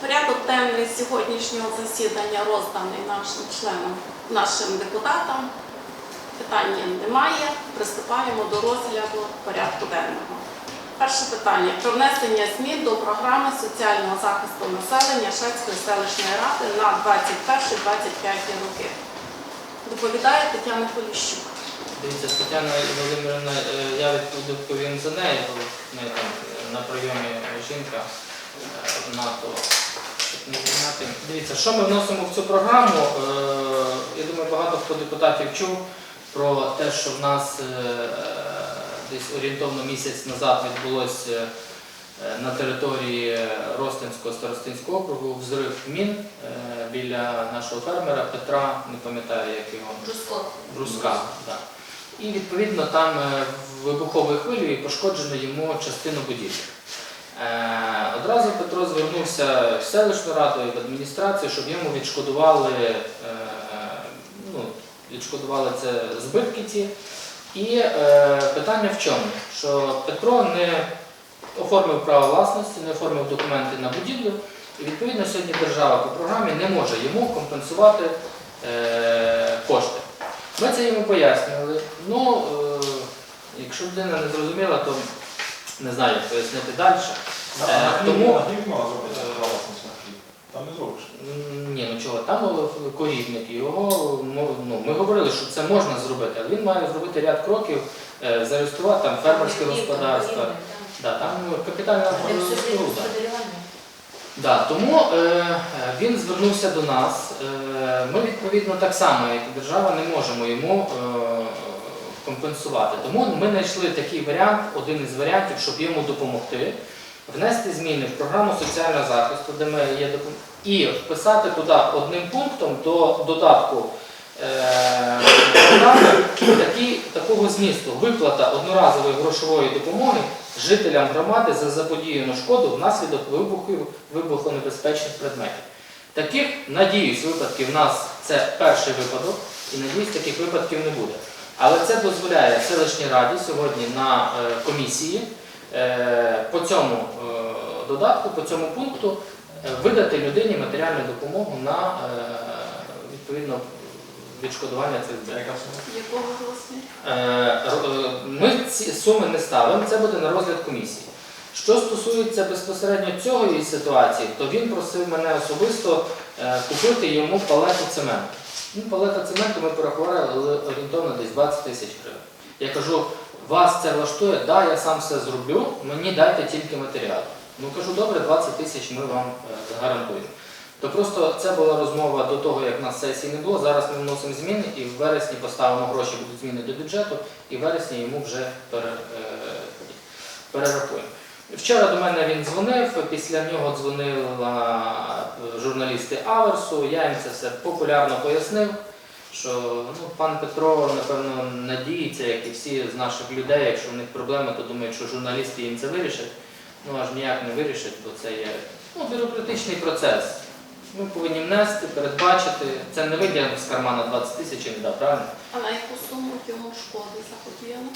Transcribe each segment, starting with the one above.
Порядок денний сьогоднішнього засідання розданий нашим членам, нашим депутатам. Питань немає. Приступаємо до розгляду порядку денного. Перше питання про внесення змін до програми соціального захисту населення Шацької селищної ради на 21-25 роки. Доповідає Тетяна Поліщук. Дивіться, Тетяна Володимирівна, е, я відпов- відповім за в неї там е, на прийомі жінка е, НАТО. Дивіться, що ми вносимо в цю програму? Е, Я думаю, багато хто депутатів чув про те, що в нас е, десь орієнтовно місяць назад відбулося е, на території Ростинського старостинського округу взрив мін біля нашого фермера Петра, не пам'ятаю, як його. Джуско. Бруска. Да. І відповідно там вибуховою хвилею пошкоджено йому частину будівлі. Е, Одразу Петро звернувся в селищну раду і в адміністрацію, щоб йому відшкодували, е, ну, відшкодували це збитки ці. І е, питання в чому? Що Петро не оформив право власності, не оформив документи на будівлю, і відповідно сьогодні держава по програмі не може йому компенсувати кошти. Ми це йому пояснювали. Ну, якщо людина не зрозуміла, то не знаю, як пояснити далі. Е, тому-. Там не зробиш. Ні, ну чого, там е, корівник, його ну, ми говорили, що це можна зробити, але він має зробити ряд кроків, е, зареєструвати там фермерське господарство. Да, там капітальна споруда. Да, тому е, він звернувся до нас. Е, ми відповідно так само, як і держава, не можемо йому е, компенсувати. Тому ми знайшли такий варіант, один із варіантів, щоб йому допомогти, внести зміни в програму соціального захисту, де ми є допом... і вписати туди одним пунктом до додатку е, такий, такого змісту виплата одноразової грошової допомоги жителям громади за заподіяну шкоду внаслідок вибухів вибухонебезпечних предметів. Таких, надіюсь, випадків в нас це перший випадок, і надіюсь, таких випадків не буде. Але це дозволяє селищній раді сьогодні на е, комісії е, по цьому е, додатку, по цьому пункту видати людині матеріальну допомогу на відповідно відшкодування цих сума? Якого Ми ці суми не ставимо, це буде на розгляд комісії. Що стосується безпосередньо цього ситуації, то він просив мене особисто купити йому палету цементу. Ну, палета цементу ми порахували орієнтовно десь 20 тисяч гривень. Я кажу, вас це влаштує, да, я сам все зроблю, мені дайте тільки матеріал. Ну кажу, добре, 20 тисяч ми вам е, гарантуємо. То просто це була розмова до того, як на сесії не було. Зараз ми вносимо зміни і в вересні поставимо гроші, будуть зміни до бюджету, і в вересні йому вже е, перерахуємо. Вчора до мене він дзвонив, після нього дзвонила е, журналісти Аверсу, я їм це все популярно пояснив, що ну, пан Петро, напевно, надіється, як і всі з наших людей, якщо в них проблеми, то думають, що журналісти їм це вирішать. Ну аж ніяк не вирішать, бо це є ну, бюрократичний процес. Ми повинні внести, передбачити. Це не вийде з кармана 20 тисяч правильно? А на яку суму йому шкоди заподіяно?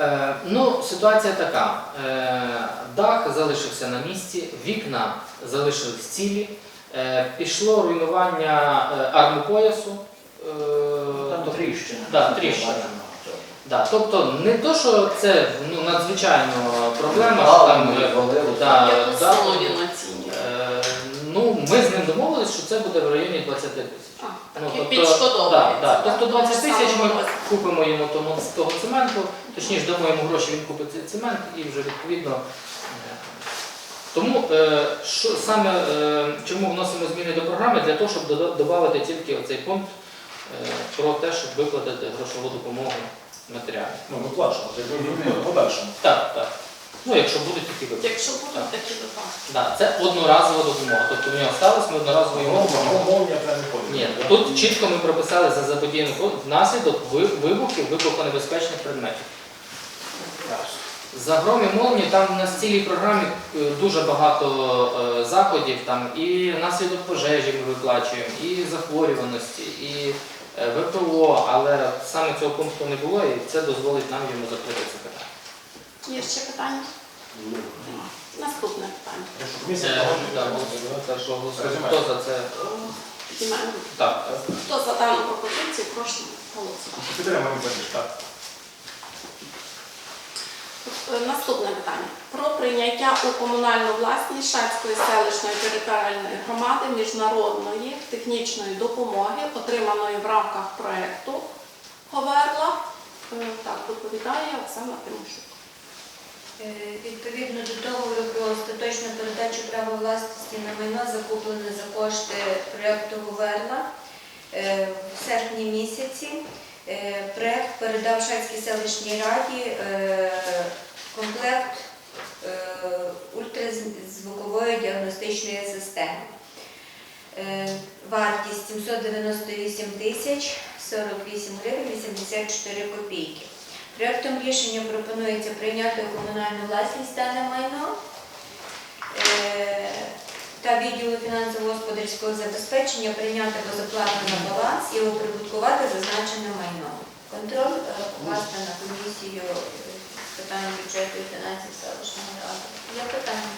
Е, ну, ситуація така. Е, дах залишився на місці, вікна залишились цілі, е, пішло руйнування армопоясу. Там тобто- тріщина. Да, тріщина. Да, тобто не то, що це ну, надзвичайно проблема, що там да, да, суму він оцінює? е, ну, ми з ним домовились, що це буде в районі 20 тисяч. А, Ну, тобто, підшкодовується. да, да. Тобто 20 тисяч ми купимо йому тому, з того цементу, точніше дамо йому гроші, він купить цей цемент і вже відповідно. е, Тому е, що, саме е, чому вносимо зміни до програми? Для того, щоб додати тільки оцей пункт е, про те, щоб виплатити грошову допомогу матеріальну. Ну, виплачувати, якби зробили в подальшому. Так, так. Ну, якщо будуть такі випадки. Якщо будуть такі випадки. Да, це одноразова допомога. Тобто в нього сталося, ми одноразово йому не ходить. Ні, тут чітко ми прописали за заподіяну внаслідок ви- вибухів вибухонебезпечних предметів. За гром і молні там в нас в цілій програмі е, дуже багато е, заходів, там і наслідок пожежі ми виплачуємо, і захворюваності, і е, ВПО, але саме цього пункту не було, і це дозволить нам йому закрити це питання. Є ще питання? Наступне питання. Хто за це? Піднімаємо. Так. Хто за дану пропозицію, прошу голосувати. Підтримуємо так. Е, Наступне питання. Про прийняття у комунальну власність Шацької селищної територіальної громади міжнародної технічної допомоги, отриманої в рамках проекту Говерла. Е, Так, доповідає Оксана Тимошук. Е, Відповідно до договору про остаточну передачу права власності на майно, закуплене за кошти проєкту Говерла, е, в серпні місяці е, проєкт передав Шацькій селищній раді комплект ультразвукової діагностичної системи. Вартість 798 тисяч 48 гривень 84 копійки. Проектом рішення пропонується прийняти у комунальну власність дане майно е, та відділу фінансово-господарського забезпечення прийняти безоплатно на баланс і оприбуткувати зазначене майно. Контроль е, власне на комісію е, з питань бюджету і фінансів селищної ради. Є питання?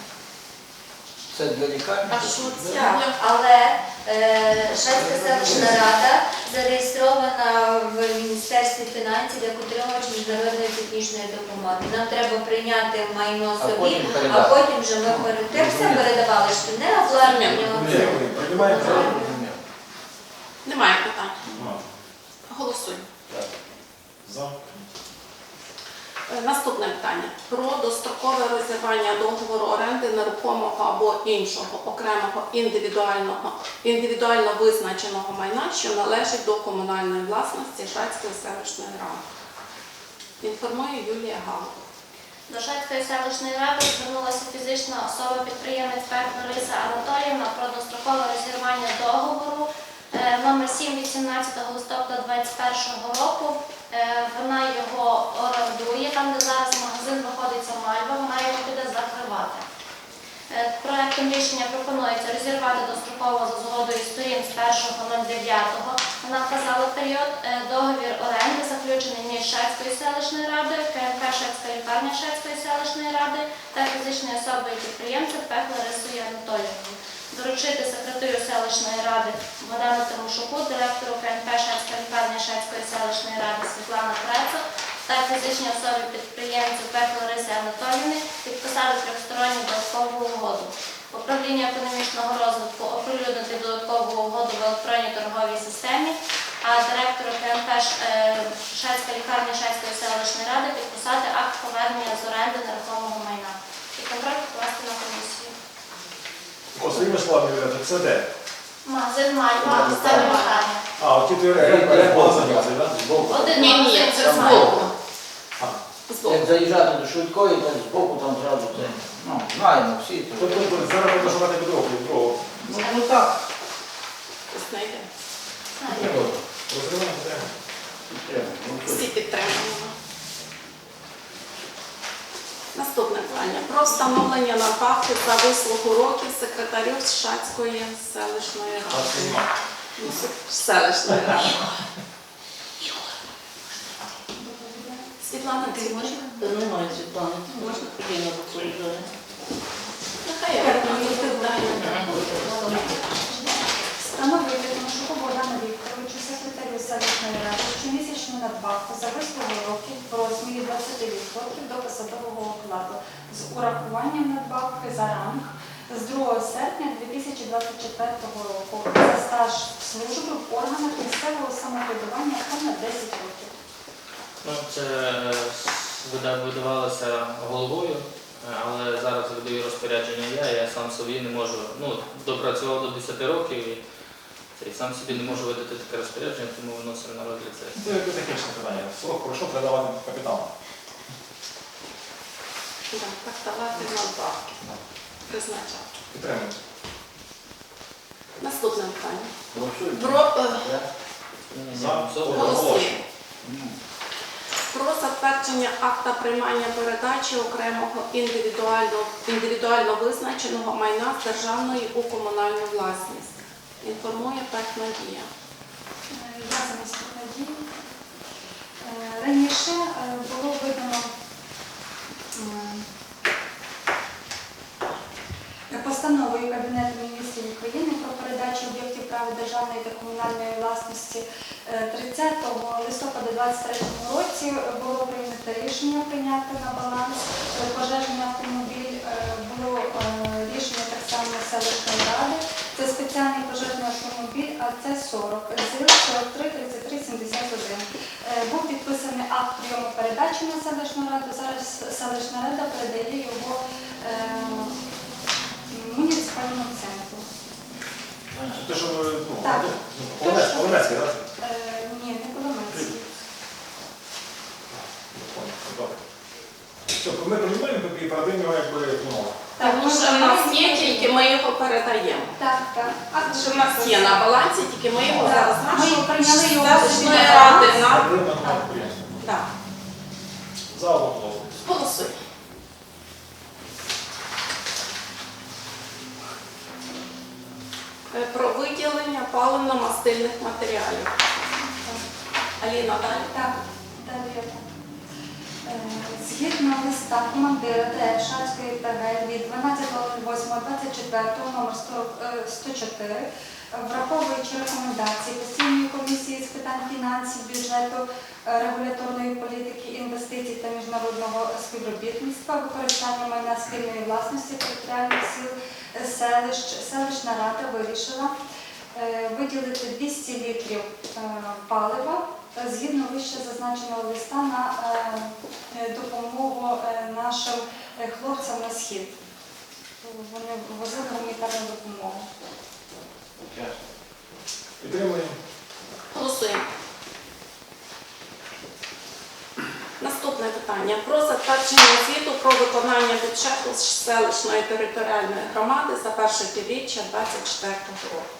Це для лікарні? А що це? Але е, Шацька селищна рада зареєстрована в Міністерстві фінансів як отримувач міжнародної технічної допомоги. Нам треба прийняти майно А собі, потім а передати. потім вже ми перед тим все передавали, що не обладнання. Підтримуємо. Приймаємо це. Немає питань. Нема. Голосуємо. Так. За. Е, Наступне питання про дострокове розірвання договору оренди нерухомого або іншого окремого індивідуального індивідуально визначеного майна, що належить до комунальної власності Шацької селищної ради. Інформує Юлія Галко. До Шацької селищної ради звернулася фізична особа підприємець Пек Лариса Анатоліївна про дострокове розірвання договору е, номер 7 18 листопада 2021 року. Е, Вона його орендує, там де зараз магазин знаходиться Мальва, вона його буде закривати. Е, Проектом рішення пропонується розірвати достроково за згодою сторін з 1.09. Вона вказала період е, договір оренди, заключений між Шацькою селищною радою, КНП Шацька лікарня Шацької селищної ради та фізичною особою підприємцем Пек Ларисою Анатоліївною. Доручити секретарю селищної ради Богдану Тимошуку, директору КНП Шацька лікарня Шацької селищної ради Світлана Прецо та фізичній особі підприємцю Пек Лариси Анатоліївни підписати трьохсторонню додаткову угоду. Управління економічного розвитку оприлюднити додаткову угоду в електронній торговій системі, а директору КНП Ш- е, Шацька лікарня Шацької селищної ради підписати акт повернення з оренди нерухомого майна. І контроль покласти на комісію. О, своїми словами, це де? Магазин Мальва, це лікарня. А, оті двері рекламу зайняти, так? Один Ні, ні, магазин це це збоку. Як заїжджати до швидкої, так збоку там зразу це. Ну, знаємо всі. це. Тобто зараз буде шукати підробку, другого. Ну, ну так. Розриваємо підтримуємо. Підтримуємо. Ну, Всі підтримуємо. Наступне питання про встановлення надбавки за вислугу років секретарю Шацької селищної ради. Ну, Селищної ради. Світлана, ти можеш? Немає Світлани, можна Ірина доповідає. Нехай я. Встановити Тимошуку Богдану Вікторовичу, секретарю селищної ради, щомісячну надбавку за вислугу років в розмірі 20% до посадового окладу з урахуванням надбавки за ранг з 2 серпня 2024 року за стаж служби в органах місцевого самоврядування понад 10 років. Ну, це видавалося головою, е, але зараз видаю розпорядження я, я сам собі не можу, ну, допрацював до 10 років і цей, сам собі не можу видати таке розпорядження, тому виносимо на розгляд сесії. Це якесь технічне питання. Срок пройшов, треба давати капітал. Так, Так, давати надбавки. Призначати. Підтримуємо. Наступне питання. Про, е, За. Голосуємо. Про затвердження акта приймання передачі окремого індивідуально, індивідуально визначеного майна державної у комунальну власність. Інформує ПЕК Надія. Е, Я замість надії. Раніше е, було видано постановою Кабінету міністрів України про передачу об'єктів права державної та комунальної власності е, 30 листопада 2023 році було прийнято рішення прийняти на баланс пожежний автомобіль. Е, Було е, рішення так само селищної ради. Це спеціальний пожежний автомобіль, а це 40 з 43 33 71. Е, Був підписаний акт прийому передачі на селищну раду. Зараз селищна рада передає його е, муніципальному центру. Це те, що ви, ну, Так. Полонецький, Полонецький, так? Е, Ні, не Коломейський. Добре. Все, ми приймаємо і передаємо його якби, ну, Тому що в нас є, тільки ми його передаємо. Так, так. Що в нас є на балансі, тільки ми його зараз Ми його прийняли його собі ради на. Так, За голосуй. Е, Про виділення паливно-мастильних матеріалів. Аліна, далі. Так, далі я так. Згідно листа командира Шацької ТГ від 12.08.24 номер 40, е, 104, е, враховуючи рекомендації постійної комісії з питань фінансів, бюджету, е, регуляторної політики, інвестицій та міжнародного співробітництва, використання майна спільної власності територіальних сіл е, селищ, селищна рада вирішила е, виділити 200 літрів палива згідно вище зазначеного листа на е, е, допомогу е, нашим хлопцям на схід. Вони возили гуманітарну допомогу. Підтримуємо. Голосуємо. Наступне питання про затвердження звіту про виконання бюджету селищної територіальної громади за перше півріччя 24 року.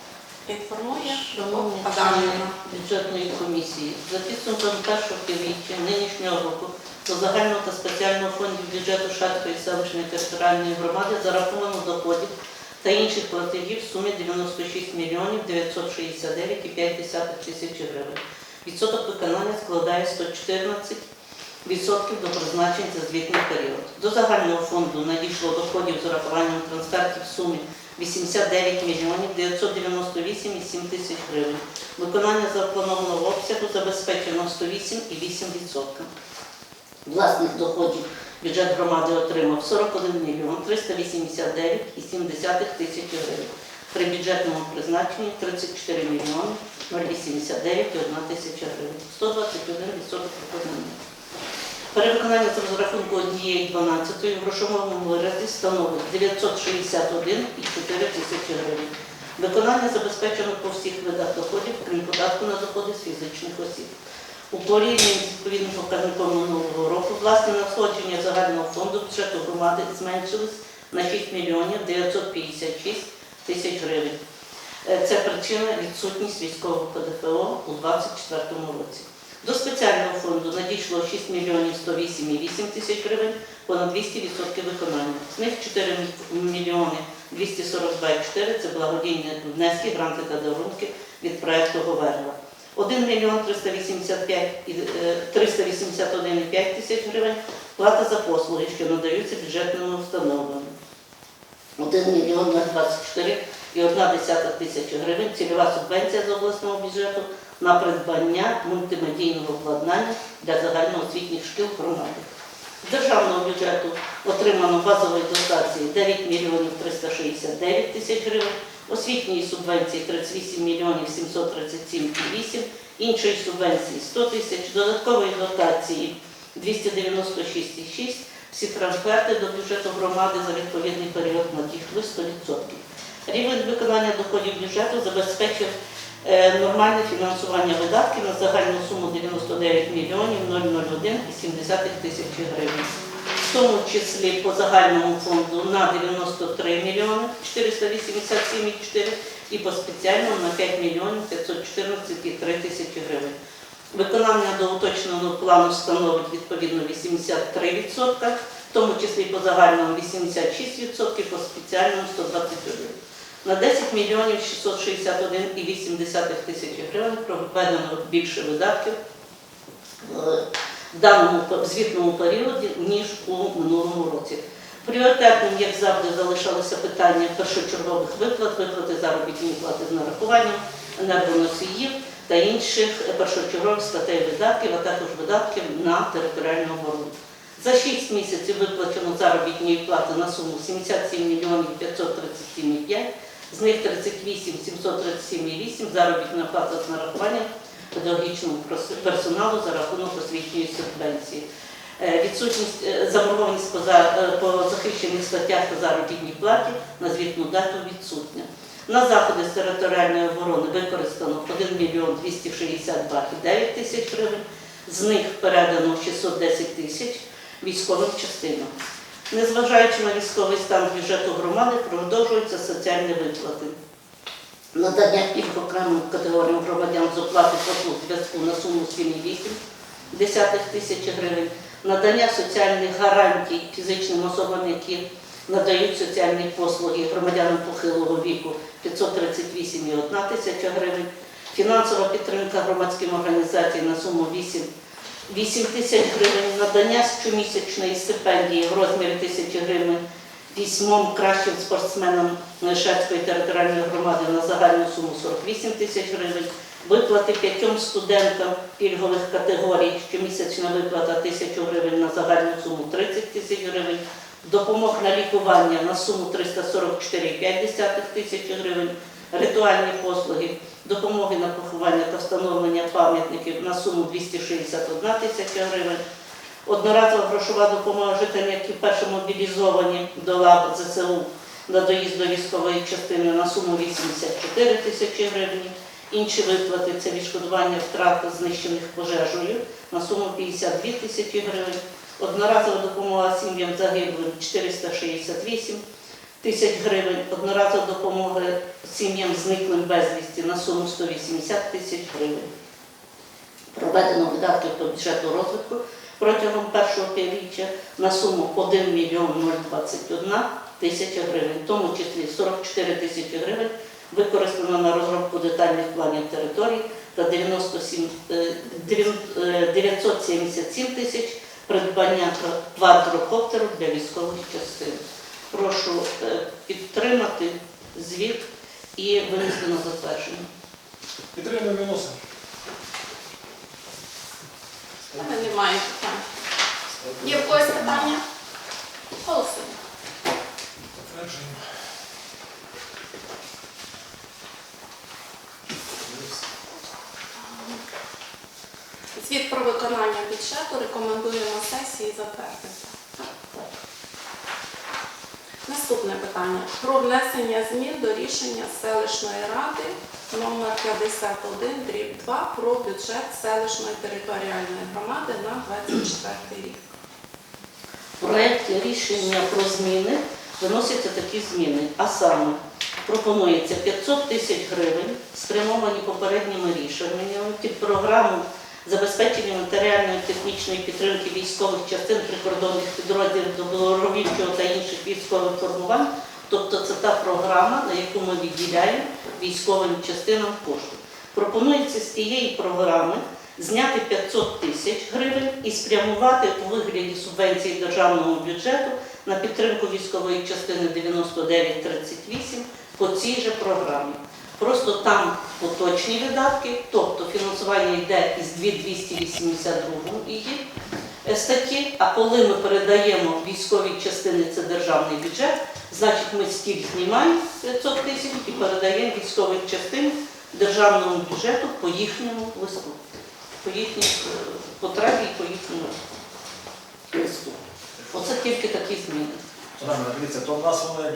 Інформує Шановні члени бюджетної комісії, за підсумком першого півріччя нинішнього року до загального та спеціального фондів бюджету Шацької селищної територіальної громади зараховано доходів та інших платежів в сумі 96 мільйонів 969,5 тисяч гривень. Відсоток виконання складає 114 відсотків до призначень за звітний період. До загального фонду надійшло доходів з урахуванням трансфертів в сумі 89 мільйонів 998,7 тисяч гривень. Виконання запланованого обсягу забезпечено 108,8%. Власних доходів бюджет громади отримав 41 мільйон 389,7 тисяч гривень. При бюджетному призначенні 34 мільйони 089,1 тисяча гривень. 121% виконання. Перевиконання з розрахунку однієї 12 в грошовому виразі становить 961,4 тисячі гривень. Виконання забезпечено по всіх видах доходів, крім податку на доходи з фізичних осіб. У порівнянні з відповідним показником минулого року власне надходження загального фонду бюджету громади зменшились на 6 мільйонів 956 тисяч гривень. Е, Це причина відсутність військового ПДФО у 2024 році. До спеціального фонду надійшло 6 мільйонів 108,8 тисяч гривень, понад 200% виконання. З них 4 мільйони 242,4 – це благодійні внески, гранти та дарунки від проекту Говерла. 1 мільйон 385 і, е, 381,5 тисяч гривень – плата за послуги, що надаються бюджетними установами. 1 мільйон 24 і 1 десята тисяча гривень – цільова субвенція з обласного бюджету на придбання мультимедійного обладнання для загальноосвітніх шкіл громади. З державного бюджету отримано базової дотації 9 мільйонів 369 тисяч гривень, освітньої субвенції 38 мільйонів 737,8, іншої субвенції 100 тисяч, додаткової дотації 296,6. Всі трансферти до бюджету громади за відповідний період надійшли 100%. Рівень виконання доходів бюджету забезпечив нормальне фінансування видатків на загальну суму 99 мільйонів 001,7 тисяч гривень. В тому числі по загальному фонду на 93 мільйони 487,4 і по спеціальному на 5 мільйонів 514,3 тисячі гривень. Виконання до уточненого плану становить відповідно 83%, в тому числі по загальному 86%, по спеціальному 121%. На 10 мільйонів 661,8 тисяч гривень проведено більше видатків в даному звітному періоді, ніж у минулому році. Пріоритетним, як завжди, залишалося питання першочергових виплат, виплати заробітної плати з нарахуванням енергоносіїв та інших першочергових статей видатків, а також видатків на територіальну оборону. За 6 місяців виплачено заробітної плати на суму 77 мільйонів 537,5, з них 38 737,8 заробітна плата з нарахуванням педагогічному персоналу за рахунок освітньої субвенції. Е, Відсутність е, заборгованість е, по захищених статтях та заробітній платі на звітну дату відсутня. На заходи з територіальної оборони використано 1 мільйон 262,9 тисяч гривень, з них передано 610 тисяч військовим частинам. Незважаючи на військовий стан бюджету громади, продовжуються соціальні виплати. Надання пільг окремим категоріям громадян з оплати послуг зв'язку на суму 7,8 тисяч гривень, надання соціальних гарантій фізичним особам, які надають соціальні послуги громадянам похилого віку 538,1 тисяча гривень, фінансова підтримка громадським організаціям на суму 8 8 тисяч гривень, надання щомісячної стипендії в розмірі тисячі гривень вісьмом кращим спортсменам Шацької територіальної громади на загальну суму 48 тисяч гривень, виплати п'ятьом студентам пільгових категорій, щомісячна виплата тисячу гривень на загальну суму 30 тисяч гривень, допомог на лікування на суму 344,5 тисяч гривень, ритуальні послуги, допомоги на поховання та встановлення пам'ятників на суму 261 тисяча гривень, одноразова грошова допомога жителям, які вперше мобілізовані до лав ЗСУ на доїзд до військової частини на суму 84 тисячі гривень. Інші виплати це відшкодування втрат знищених пожежею на суму 52 тисячі гривень. Одноразова допомога сім'ям загиблим 468 тисяч гривень. Одноразова допомога сім'ям зниклим безвісті на суму 180 тисяч гривень. Проведено видатків по бюджету розвитку протягом першого півріччя на суму 1 мільйон 021 тисяча гривень, в тому числі 44 тисячі гривень використано на розробку детальних планів територій та 97, е, дев'ян- е, 977 тисяч придбання квадрокоптеру для військових частин. Прошу е, підтримати звіт і винести на затвердження. Підтримуємо виносимо. У мене немає питань. Є в когось питання? Голосуємо. Затверджуємо. Звіт про виконання бюджету рекомендуємо сесії затвердити. Наступне питання. Про внесення змін до рішення селищної ради номер 51 дріб 2 про бюджет селищної територіальної громади на 24 рік. В проєкті рішення про зміни виносяться такі зміни, а саме пропонується 500 тисяч гривень, спрямовані попередніми рішеннями під програму забезпечення матеріальної технічної підтримки військових частин прикордонних підрозділів добровольчого та інших військових формувань. Тобто це та програма, на яку ми відділяємо військовим частинам кошти. Пропонується з тієї програми зняти 500 тисяч гривень і спрямувати у вигляді субвенції державного бюджету на підтримку військової частини 9938 по цій же програмі. Просто там поточні видатки, тобто фінансування йде із 2282 її е, статті, а коли ми передаємо військові частини, це державний бюджет, значить ми стіль знімаємо 500 тисяч і передаємо військових частин державному бюджету по їхньому листу, по їхній е, потребі і по їхньому листу. Оце тільки такі зміни. Дивіться, то в нас воно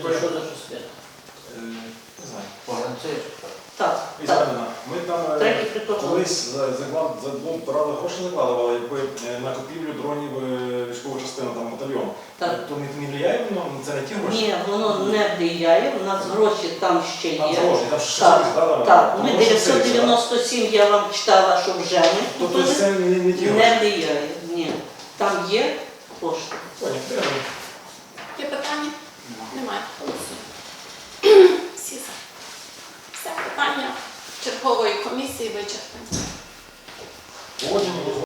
е, колись за, заклад, за двом брали гроші закладували якби, е, на купівлю дронів е, військової частини, там батальйон. Так. То не, не влияє воно, це не ті гроші? Ні, воно не влияє, у нас гроші там ще Там є. гроші, там ще Так, щось, да, да, Так, там ми гроші все, 997 я вам читала, що вже ми Тобто купили. це не, не ті Не гроші. влияє, ні. Там є кошти. Поняв, підтримуємо. Є питання? Немає. Голосуємо. Всі за. Все питання чергової комісії вичерпані.